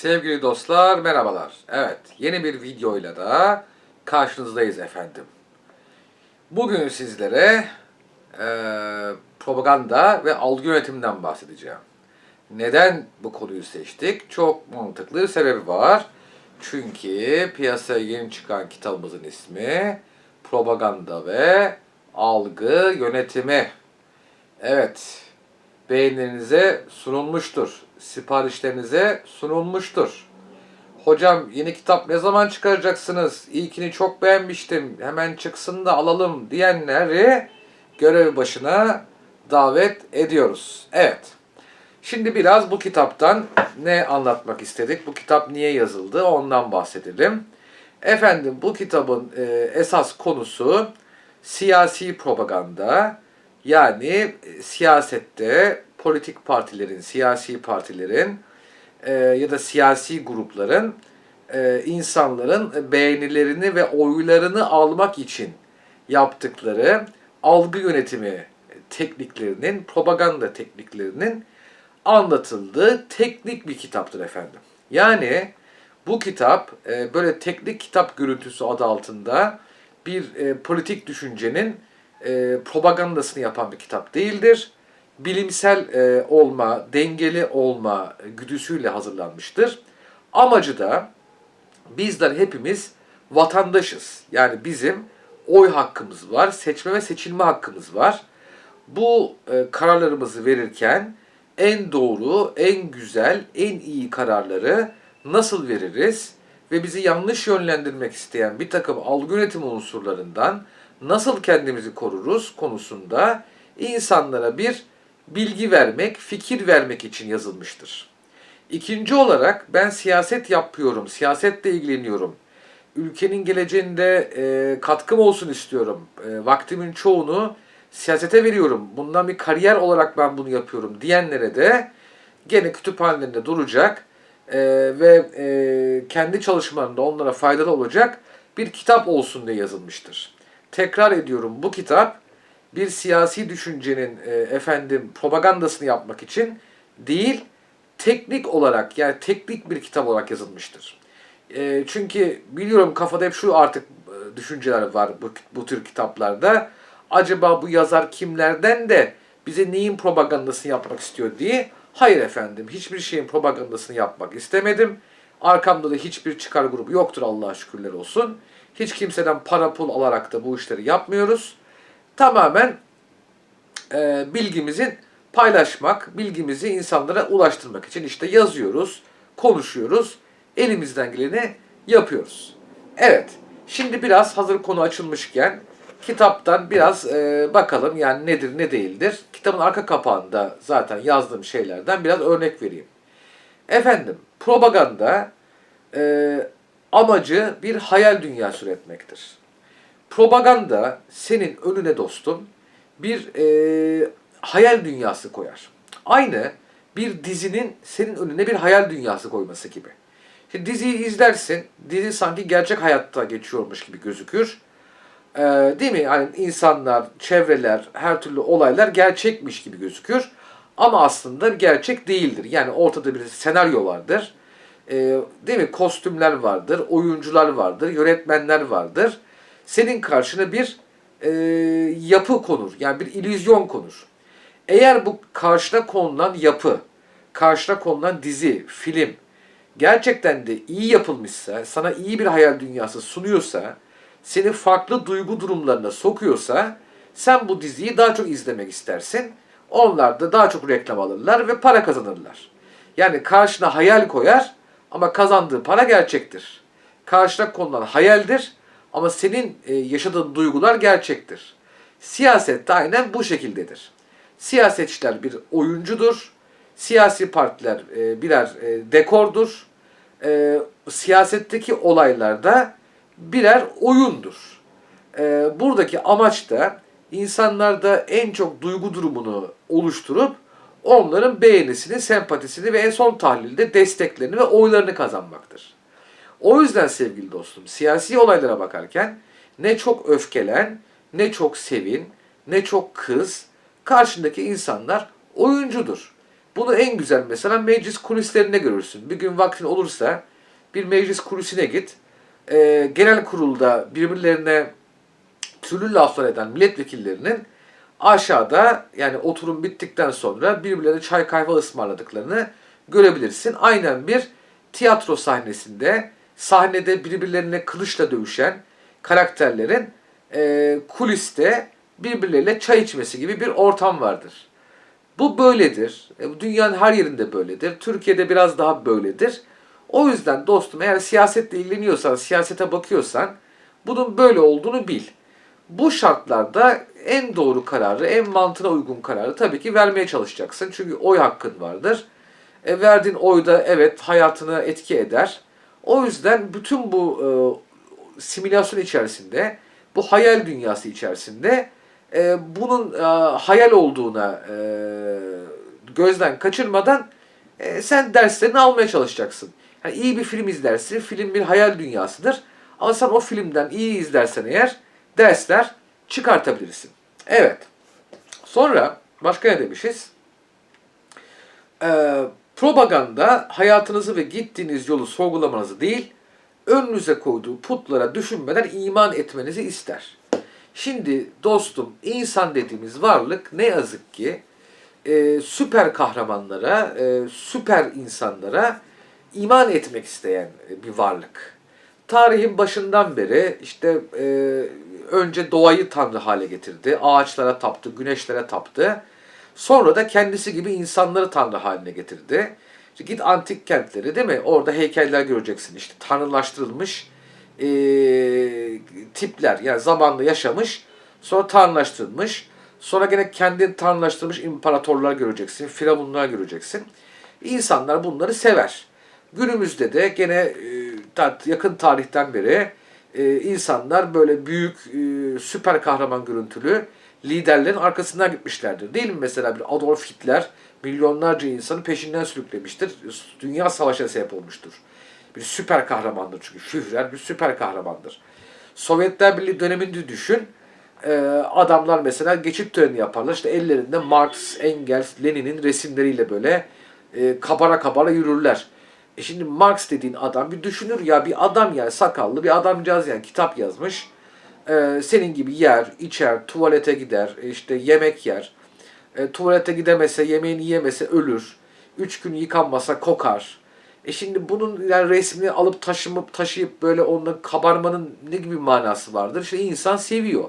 Sevgili dostlar merhabalar. Evet yeni bir videoyla da karşınızdayız efendim. Bugün sizlere eee, propaganda ve algı yönetiminden bahsedeceğim. Neden bu konuyu seçtik? Çok mantıklı bir sebebi var. Çünkü piyasaya yeni çıkan kitabımızın ismi Propaganda ve Algı Yönetimi. Evet, beğenilerinize sunulmuştur. Siparişlerinize sunulmuştur. Hocam yeni kitap ne zaman çıkaracaksınız? İlkini çok beğenmiştim. Hemen çıksın da alalım diyenleri görev başına davet ediyoruz. Evet. Şimdi biraz bu kitaptan ne anlatmak istedik? Bu kitap niye yazıldı? Ondan bahsedelim. Efendim bu kitabın e, esas konusu siyasi propaganda. Yani e, siyasette politik partilerin, siyasi partilerin e, ya da siyasi grupların e, insanların beğenilerini ve oylarını almak için yaptıkları algı yönetimi tekniklerinin, propaganda tekniklerinin anlatıldığı teknik bir kitaptır efendim. Yani bu kitap e, böyle teknik kitap görüntüsü adı altında bir e, politik düşüncenin e, propagandasını yapan bir kitap değildir. Bilimsel e, olma, dengeli olma güdüsüyle hazırlanmıştır. Amacı da bizler hepimiz vatandaşız. Yani bizim oy hakkımız var, seçme ve seçilme hakkımız var. Bu e, kararlarımızı verirken en doğru, en güzel, en iyi kararları nasıl veririz ve bizi yanlış yönlendirmek isteyen bir takım algı yönetimi unsurlarından nasıl kendimizi koruruz konusunda insanlara bir bilgi vermek, fikir vermek için yazılmıştır. İkinci olarak ben siyaset yapıyorum, siyasetle ilgileniyorum. Ülkenin geleceğinde e, katkım olsun istiyorum. E, vaktimin çoğunu siyasete veriyorum. Bundan bir kariyer olarak ben bunu yapıyorum diyenlere de gene kütüphanelerinde duracak e, ve e, kendi çalışmalarında onlara faydalı olacak bir kitap olsun diye yazılmıştır. Tekrar ediyorum bu kitap bir siyasi düşüncenin e, efendim propagandasını yapmak için değil teknik olarak yani teknik bir kitap olarak yazılmıştır. E, çünkü biliyorum kafada hep şu artık e, düşünceler var bu, bu tür kitaplarda. Acaba bu yazar kimlerden de bize neyin propagandasını yapmak istiyor diye. Hayır efendim hiçbir şeyin propagandasını yapmak istemedim. Arkamda da hiçbir çıkar grubu yoktur Allah'a şükürler olsun. Hiç kimseden para pul alarak da bu işleri yapmıyoruz. Tamamen e, bilgimizin paylaşmak, bilgimizi insanlara ulaştırmak için işte yazıyoruz, konuşuyoruz, elimizden geleni yapıyoruz. Evet, şimdi biraz hazır konu açılmışken kitaptan biraz e, bakalım yani nedir ne değildir. Kitabın arka kapağında zaten yazdığım şeylerden biraz örnek vereyim. Efendim, propaganda e, amacı bir hayal dünyası üretmektir. Propaganda senin önüne dostum bir e, hayal dünyası koyar. Aynı bir dizinin senin önüne bir hayal dünyası koyması gibi. Şimdi diziyi izlersin, dizi sanki gerçek hayatta geçiyormuş gibi gözükür. Ee, değil mi? Yani insanlar, çevreler, her türlü olaylar gerçekmiş gibi gözükür. Ama aslında gerçek değildir. Yani ortada bir senaryo vardır. Ee, değil mi? Kostümler vardır, oyuncular vardır, yönetmenler vardır. Senin karşına bir e, yapı konur. Yani bir illüzyon konur. Eğer bu karşına konulan yapı, karşına konulan dizi, film gerçekten de iyi yapılmışsa, sana iyi bir hayal dünyası sunuyorsa, seni farklı duygu durumlarına sokuyorsa sen bu diziyi daha çok izlemek istersin. Onlar da daha çok reklam alırlar ve para kazanırlar. Yani karşına hayal koyar ama kazandığı para gerçektir. Karşına konulan hayaldir ama senin e, yaşadığın duygular gerçektir. Siyaset de aynen bu şekildedir. Siyasetçiler bir oyuncudur. Siyasi partiler e, birer e, dekordur. Siyasetteki olaylarda birer oyundur. Buradaki amaç da insanlarda en çok duygu durumunu oluşturup onların beğenisini, sempatisini ve en son tahlilde desteklerini ve oylarını kazanmaktır. O yüzden sevgili dostum siyasi olaylara bakarken ne çok öfkelen, ne çok sevin, ne çok kız, karşındaki insanlar oyuncudur. Bunu en güzel mesela meclis kulislerinde görürsün. Bir gün vaktin olursa bir meclis kulisine git. Ee, genel kurulda birbirlerine türlü laflar eden milletvekillerinin aşağıda yani oturum bittikten sonra birbirlerine çay kahve ısmarladıklarını görebilirsin. Aynen bir tiyatro sahnesinde sahnede birbirlerine kılıçla dövüşen karakterlerin e, kuliste birbirleriyle çay içmesi gibi bir ortam vardır. Bu böyledir. E, Dünyanın her yerinde böyledir. Türkiye'de biraz daha böyledir. O yüzden dostum eğer siyasetle ilgileniyorsan, siyasete bakıyorsan bunun böyle olduğunu bil. Bu şartlarda en doğru kararı, en mantığına uygun kararı tabii ki vermeye çalışacaksın. Çünkü oy hakkın vardır. E, verdiğin oy da evet hayatına etki eder. O yüzden bütün bu e, simülasyon içerisinde, bu hayal dünyası içerisinde e, bunun e, hayal olduğuna e, gözden kaçırmadan e, sen derslerini almaya çalışacaksın. Yani iyi bir film izlersin, film bir hayal dünyasıdır. Ama sen o filmden iyi izlersen eğer dersler çıkartabilirsin. Evet. Sonra başka ne demişiz? Ee, propaganda hayatınızı ve gittiğiniz yolu sorgulamanızı değil, önünüze koyduğu putlara düşünmeden iman etmenizi ister. Şimdi dostum insan dediğimiz varlık ne yazık ki e, süper kahramanlara, e, süper insanlara iman etmek isteyen bir varlık. Tarihin başından beri işte e, önce doğayı tanrı hale getirdi, ağaçlara taptı, güneşlere taptı. Sonra da kendisi gibi insanları tanrı haline getirdi. İşte git antik kentleri değil mi? Orada heykeller göreceksin işte tanrılaştırılmış e, tipler yani zamanla yaşamış sonra tanrılaştırılmış sonra gene kendini tanrılaştırmış imparatorlar göreceksin firavunlar göreceksin. İnsanlar bunları sever. Günümüzde de gene e, yakın tarihten beri e, insanlar böyle büyük e, süper kahraman görüntülü liderlerin arkasından gitmişlerdir. Değil mi mesela bir Adolf Hitler milyonlarca insanı peşinden sürüklemiştir. Dünya savaşına sebep olmuştur. Bir süper kahramandır çünkü. Führer bir süper kahramandır. Sovyetler Birliği döneminde düşün. Ee, adamlar mesela geçit töreni yaparlar. İşte ellerinde Marx, Engels, Lenin'in resimleriyle böyle e, kabara kabara yürürler. E şimdi Marx dediğin adam bir düşünür ya bir adam yani sakallı bir adamcağız yani kitap yazmış. Ee, senin gibi yer, içer, tuvalete gider, e, işte yemek yer. E, tuvalete gidemese, yemeğini yemese ölür. Üç gün yıkanmasa kokar. E şimdi bunun yani resmini alıp taşımıp taşıyıp böyle onunla kabarmanın ne gibi manası vardır? İşte insan seviyor.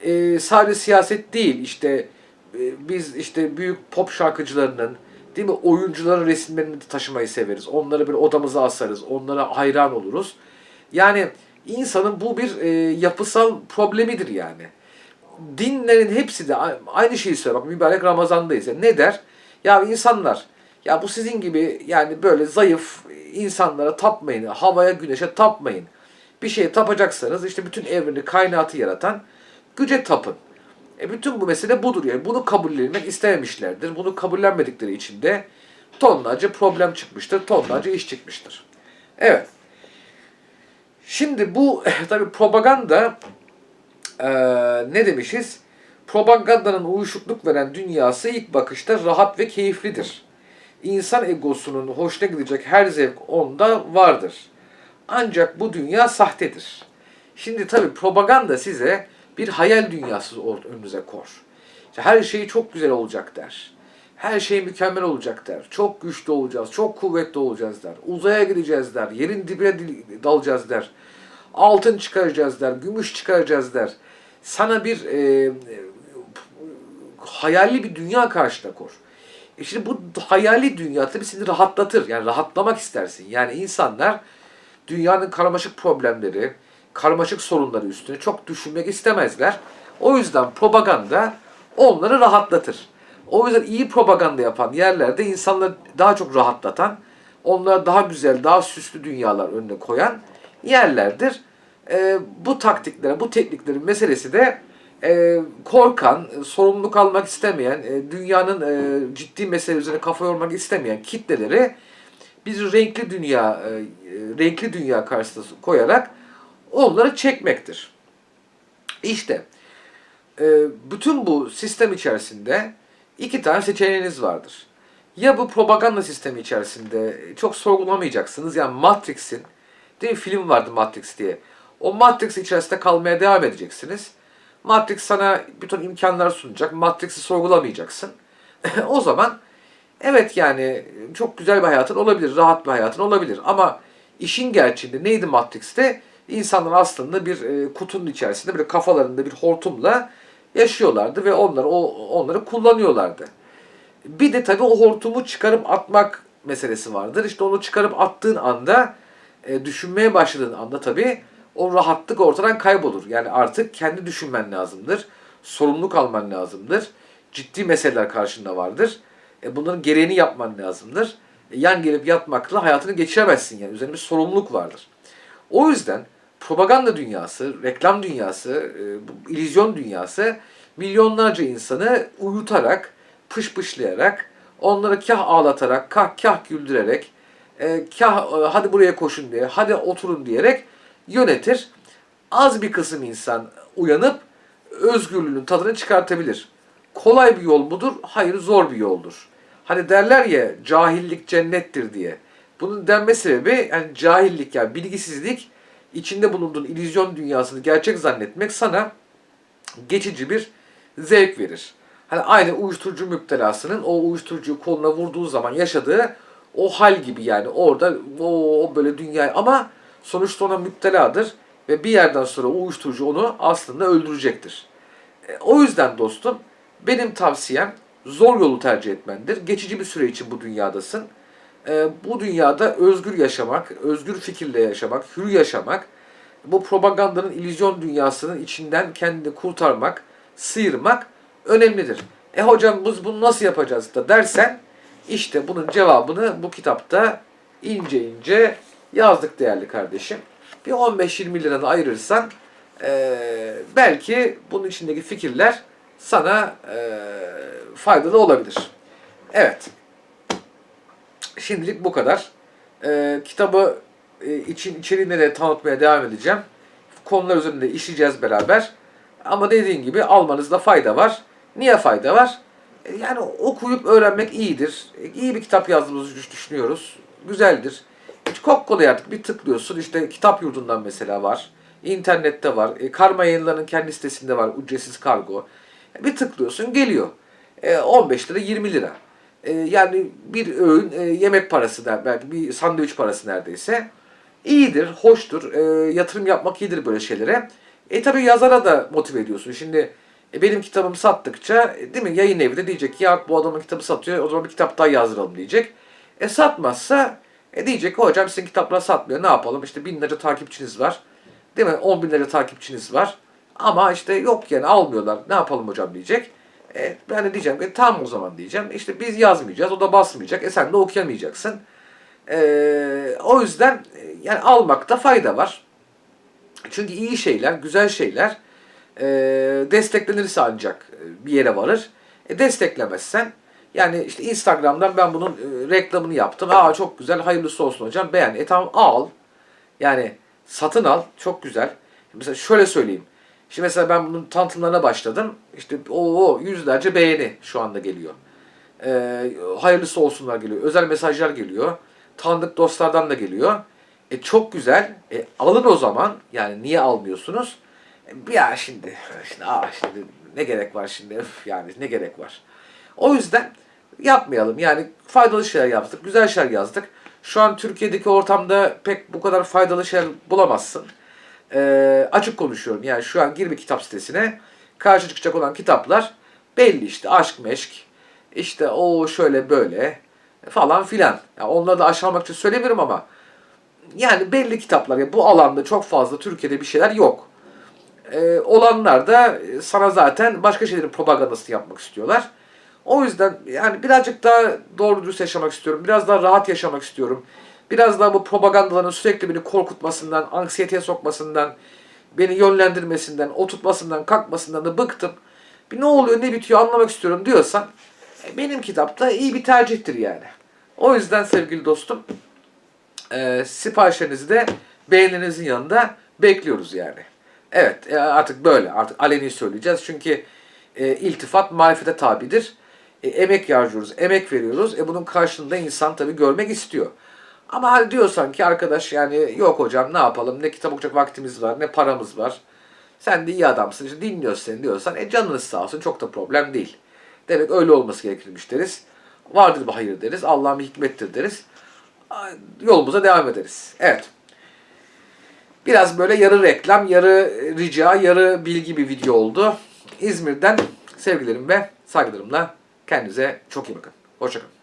E, sadece siyaset değil işte e, biz işte büyük pop şarkıcılarının değil mi oyuncuların resimlerini de taşımayı severiz. Onları bir odamıza asarız. Onlara hayran oluruz. Yani insanın bu bir e, yapısal problemidir yani. Dinlerin hepsi de aynı şeyi söylüyor. Bak mübarek Ramazan'dayız. Yani ne der? Ya insanlar ya bu sizin gibi yani böyle zayıf insanlara tapmayın. Havaya güneşe tapmayın. Bir şeye tapacaksanız işte bütün evreni kainatı yaratan güce tapın. E bütün bu mesele budur yani. Bunu kabullenmek istememişlerdir. Bunu kabullenmedikleri için de tonlarca problem çıkmıştır. Tonlarca iş çıkmıştır. Evet. Şimdi bu tabi propaganda e, ne demişiz? Propagandanın uyuşukluk veren dünyası ilk bakışta rahat ve keyiflidir. İnsan egosunun hoşuna gidecek her zevk onda vardır. Ancak bu dünya sahtedir. Şimdi tabi propaganda size bir hayal dünyası önünüze kor. İşte her şey çok güzel olacak der. Her şey mükemmel olacak der. Çok güçlü olacağız, çok kuvvetli olacağız der. Uzaya gideceğiz der. Yerin dibine dalacağız der. Altın çıkaracağız der. Gümüş çıkaracağız der. Sana bir e, e, hayali bir dünya karşına kor. E şimdi bu hayali dünya tabii seni rahatlatır. Yani rahatlamak istersin. Yani insanlar dünyanın karmaşık problemleri, karmaşık sorunları üstüne çok düşünmek istemezler. O yüzden propaganda onları rahatlatır. O yüzden iyi propaganda yapan yerlerde insanları daha çok rahatlatan, onlara daha güzel, daha süslü dünyalar önüne koyan yerlerdir. E, bu taktiklere, bu tekniklerin meselesi de e, korkan, sorumluluk almak istemeyen, e, dünyanın e, ciddi mesele üzerine kafa yormak istemeyen kitleleri bir renkli dünya, e, renkli dünya karşısına koyarak onları çekmektir. İşte e, bütün bu sistem içerisinde iki tane seçeneğiniz vardır. Ya bu propaganda sistemi içerisinde çok sorgulamayacaksınız. Yani Matrix'in, değil mi film vardı Matrix diye. O Matrix içerisinde kalmaya devam edeceksiniz. Matrix sana bütün imkanlar sunacak. Matrix'i sorgulamayacaksın. o zaman evet yani çok güzel bir hayatın olabilir, rahat bir hayatın olabilir. Ama işin gerçeğinde neydi Matrix'te? İnsanlar aslında bir e, kutunun içerisinde böyle kafalarında bir hortumla yaşıyorlardı ve onları o onları kullanıyorlardı. Bir de tabii o hortumu çıkarıp atmak meselesi vardır. İşte onu çıkarıp attığın anda, e, düşünmeye başladığın anda tabii o rahatlık ortadan kaybolur. Yani artık kendi düşünmen lazımdır. Sorumluluk alman lazımdır. Ciddi meseleler karşında vardır. E, bunların gereğini yapman lazımdır. E, yan gelip yatmakla hayatını geçiremezsin yani. Üzerinde bir sorumluluk vardır. O yüzden propaganda dünyası, reklam dünyası, e, bu illüzyon dünyası milyonlarca insanı uyutarak, pışpışlayarak, onları kah ağlatarak, kah kah güldürerek, e, kah e, hadi buraya koşun diye, hadi oturun diyerek yönetir. Az bir kısım insan uyanıp özgürlüğünün tadını çıkartabilir. Kolay bir yol mudur? Hayır zor bir yoldur. Hani derler ya cahillik cennettir diye. Bunun denme sebebi yani cahillik yani bilgisizlik içinde bulunduğun illüzyon dünyasını gerçek zannetmek sana geçici bir zevk verir. Hani aynı uyuşturucu müptelasının o uyuşturucuyu koluna vurduğu zaman yaşadığı o hal gibi yani orada o, böyle dünya ama sonuçta ona müpteladır ve bir yerden sonra uyuşturucu onu aslında öldürecektir. E, o yüzden dostum benim tavsiyem zor yolu tercih etmendir. Geçici bir süre için bu dünyadasın. E, bu dünyada özgür yaşamak, özgür fikirle yaşamak, hür yaşamak, bu propagandanın illüzyon dünyasının içinden kendini kurtarmak, sıyırmak önemlidir. E hocam biz bunu nasıl yapacağız da dersen işte bunun cevabını bu kitapta ince ince yazdık değerli kardeşim. Bir 15-20 liranı ayırırsan e, belki bunun içindeki fikirler sana e, faydalı olabilir. Evet. Şimdilik bu kadar. E, kitabı e, için içeriğini de tanıtmaya devam edeceğim. Konular üzerinde işleyeceğiz beraber. Ama dediğim gibi almanızda fayda var. Niye fayda var? E, Yani okuyup öğrenmek iyidir. E, İyi bir kitap yazdığımızı düş- düşünüyoruz. Güzeldir. Çok kolay artık bir tıklıyorsun. İşte kitap yurdundan mesela var. İnternette var. E, Karma yayınlarının kendi sitesinde var. Ücretsiz kargo. E, Bir tıklıyorsun geliyor. E, 15 lira 20 lira. E, yani bir öğün e, yemek parası der, belki bir sandviç parası neredeyse. İyidir, hoştur. E, yatırım yapmak iyidir böyle şeylere. E tabi yazara da motive ediyorsun. Şimdi e, benim kitabımı sattıkça değil mi yayın evi de diyecek ki ya bu adamın kitabı satıyor o zaman bir kitap daha yazdıralım diyecek. E satmazsa e diyecek hocam sizin kitaplar satmıyor ne yapalım işte binlerce takipçiniz var. Değil mi? 10 binlerce takipçiniz var. Ama işte yok yani almıyorlar. Ne yapalım hocam diyecek. E, ben de diyeceğim ki tamam o zaman diyeceğim. İşte biz yazmayacağız. O da basmayacak. E sen de okuyamayacaksın. E, o yüzden e, yani almakta fayda var. Çünkü iyi şeyler, güzel şeyler e, desteklenirse ancak e, bir yere varır. E, desteklemezsen yani işte Instagram'dan ben bunun e, reklamını yaptım. Aa çok güzel, hayırlısı olsun hocam. Beğen. E tamam al. Yani satın al. Çok güzel. Mesela şöyle söyleyeyim. Şimdi mesela ben bunun tanıtımlarına başladım. İşte o yüzlerce beğeni şu anda geliyor. E, hayırlısı olsunlar geliyor. Özel mesajlar geliyor. Tanıdık dostlardan da geliyor. E çok güzel. E alın o zaman. Yani niye almıyorsunuz? E, ya şimdi, şimdi, aa şimdi ne gerek var şimdi? Öf, yani ne gerek var? O yüzden yapmayalım. Yani faydalı şeyler yaptık, güzel şeyler yazdık. Şu an Türkiye'deki ortamda pek bu kadar faydalı şeyler bulamazsın. E, açık konuşuyorum. Yani şu an gir bir kitap sitesine. Karşı çıkacak olan kitaplar belli işte. Aşk meşk, işte o şöyle böyle falan filan. Yani onları da aşağılamak için söylemiyorum ama yani belli kitaplar ya bu alanda çok fazla Türkiye'de bir şeyler yok. Ee, olanlar da sana zaten başka şeylerin propagandasını yapmak istiyorlar. O yüzden yani birazcık daha doğru dürüst yaşamak istiyorum. Biraz daha rahat yaşamak istiyorum. Biraz daha bu propagandaların sürekli beni korkutmasından, anksiyeteye sokmasından, beni yönlendirmesinden, oturtmasından, kalkmasından da bıktım. Bir ne oluyor, ne bitiyor anlamak istiyorum diyorsan e, benim kitapta iyi bir tercihtir yani. O yüzden sevgili dostum e, siparişlerinizi de beğeninizin yanında bekliyoruz yani. Evet e, artık böyle artık aleni söyleyeceğiz çünkü e, iltifat marifete tabidir. E, emek harcıyoruz, emek veriyoruz. E bunun karşılığında insan tabii görmek istiyor. Ama diyorsan ki arkadaş yani yok hocam ne yapalım ne kitap okuyacak vaktimiz var ne paramız var. Sen de iyi adamsın işte dinliyoruz seni diyorsan e canınız sağ olsun çok da problem değil. Demek öyle olması gerekirmiş deriz. Vardır bir hayır deriz. Allah'ın hikmettir deriz. Yolumuza devam ederiz. Evet. Biraz böyle yarı reklam, yarı rica, yarı bilgi bir video oldu. İzmir'den sevgilerim ve saygılarımla kendinize çok iyi bakın. Hoşçakalın.